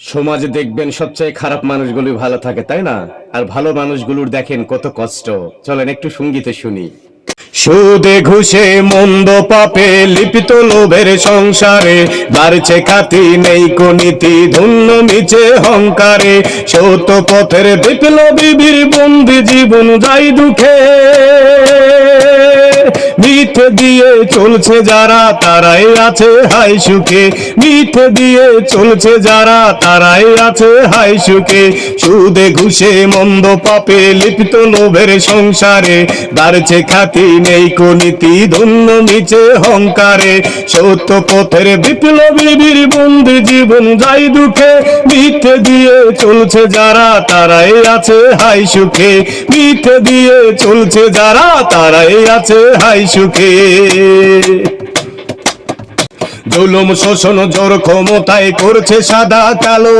সমাজে দেখবেন সবচেয়ে খারাপ মানুষগুলি ভালো থাকে, তাই না? আর ভালো মানুষগুলোর দেখেন কত কষ্ট। চলেন একটু সঙ্গীতে শুনি। সুদে ঘুষে মন্দ পাপে লিপিত লোভের সংসারে, বাড়ছে খাতি নেই নীতি ধন্য মিছে হংকারে। সত পথের বিপ্লবী বন্দি জীবন যাই দুঃখে। মিথ্যে দিয়ে চলছে যারা, তারাই আছে হাই সুখে। মিথ্যে দিয়ে চলছে যারা, তারাই আছে হাই সুখে। সুদে ঘুষে মন্দ পাপে লিপ্ত লোভের সংসারে, বাড়ছে খাতি নেই নীতি ধন্য নিচে হংকারে, সত্য পথের বিপ্লবী বীর বন্দি জীবন যাই দুঃখে। মিথ্যে দিয়ে চলছে যারা, তারাই আছে হাই সুখে। মিথ্যে দিয়ে চলছে যারা, তারাই আছে হাই সুখে। জুলুম শোষণ জোর ক্ষমতায় করছে সাদা কালো।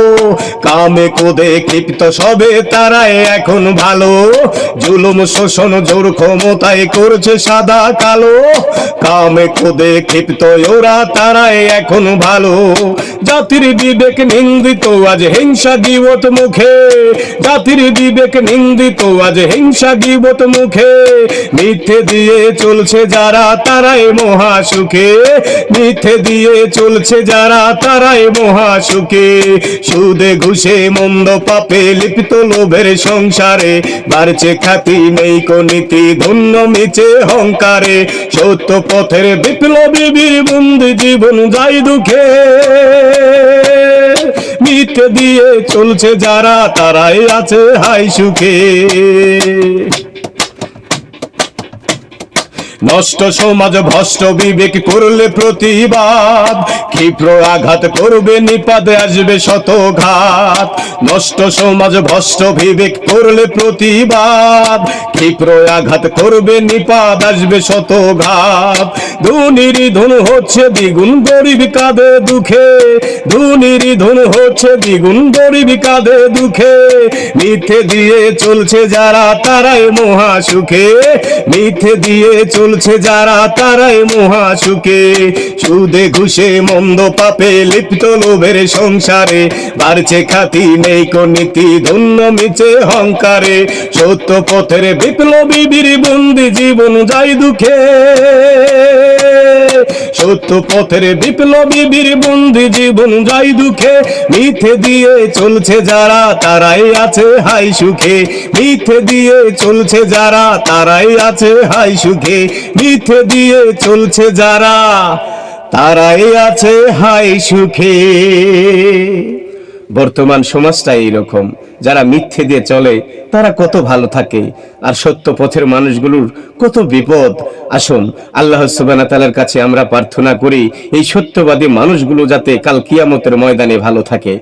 কামে কোদে ক্ষিপ্ত সবে তারাই এখন ভালো। জুলুম শোষণ জোর ক্ষমতায় করছে সাদা কালো। কামে কোদে ক্ষিপ্ত ওরা তারাই এখন ভালো। জাতির বিবেক নিন্দিত, আজ হিংসা গিবত মুখে। জাতির বিবেক নিন্দিত, আজ হিংসা গিবত মুখে। মিথ্যে দিয়ে চলছে যারা, তারাই মহা সুখে। মিথ্যে দিয়ে চলছে যারা তারাই মহা সুখে সুদে ঘুষে মন্দ পাপে লিপ্ত লোভের সংসারে। বাড়ছে খ্যাতি, নেই নীতি ধন্য মিছে হংকারে। সত্য পথের বিপ্লবী বীর বন্দি জীবন যাই দুঃখে। মিথ্যে দিয়ে চলছে যারা তারাই আছে হাই সুখে। নষ্ট সমাজ ভষ্ট বিবেক করলে প্রতিবাদ। ক্ষিপ্র আঘাত করবে নিপাদে আসবে শত ঘাত নষ্ট সমাজ ভষ্ট বিবেক করলে প্রতিবাদ। ক্ষিপ্র আঘাত করবে নিপাদ আসবে শত ঘাত ধুনির ধুন হচ্ছে দ্বিগুণ গরিব কাঁদে দুঃখে। ধুনির ধুন হচ্ছে দ্বিগুণ গরিব কাঁদে দুঃখে। মিথ্যে দিয়ে চলছে যারা, তারাই মহা সুখে। মিথ্যে দিয়ে চলছে যারা, তারাই মহা সুখে সুদে ঘুষে, মন্দ পাপে লিপ্ত লোভের সংসারে। বাড়ছে খাতি নেই নীতি ধন্য মিছে হংকারে। সত্য পথের বিপ্লবী বীর বন্দি জীবন যাই দুঃখে। সত্য পথের বিপ্লবী বীর বন্দি জীবন যাই দুঃখে। মিথে দিয়ে চলছে যারা, তারাই আছে হাই সুখে। মিথে দিয়ে চলছে যারা, তারাই আছে হাই সুখে। মিথে দিয়ে চলছে যারা, তারাই আছে হাই সুখে। বর্তমান সমাজটা এইরকম। যারা মিথ্যে দিয়ে চলে, তারা কত ভালো থাকে। আর সত্য পথের মানুষগুলোর কত বিপদ। আসুন, আল্লাহ সুবানা তালার কাছে আমরা প্রার্থনা করি, এই সত্যবাদী মানুষগুলো যাতে কাল কিয়ামতের ময়দানে ভালো থাকে।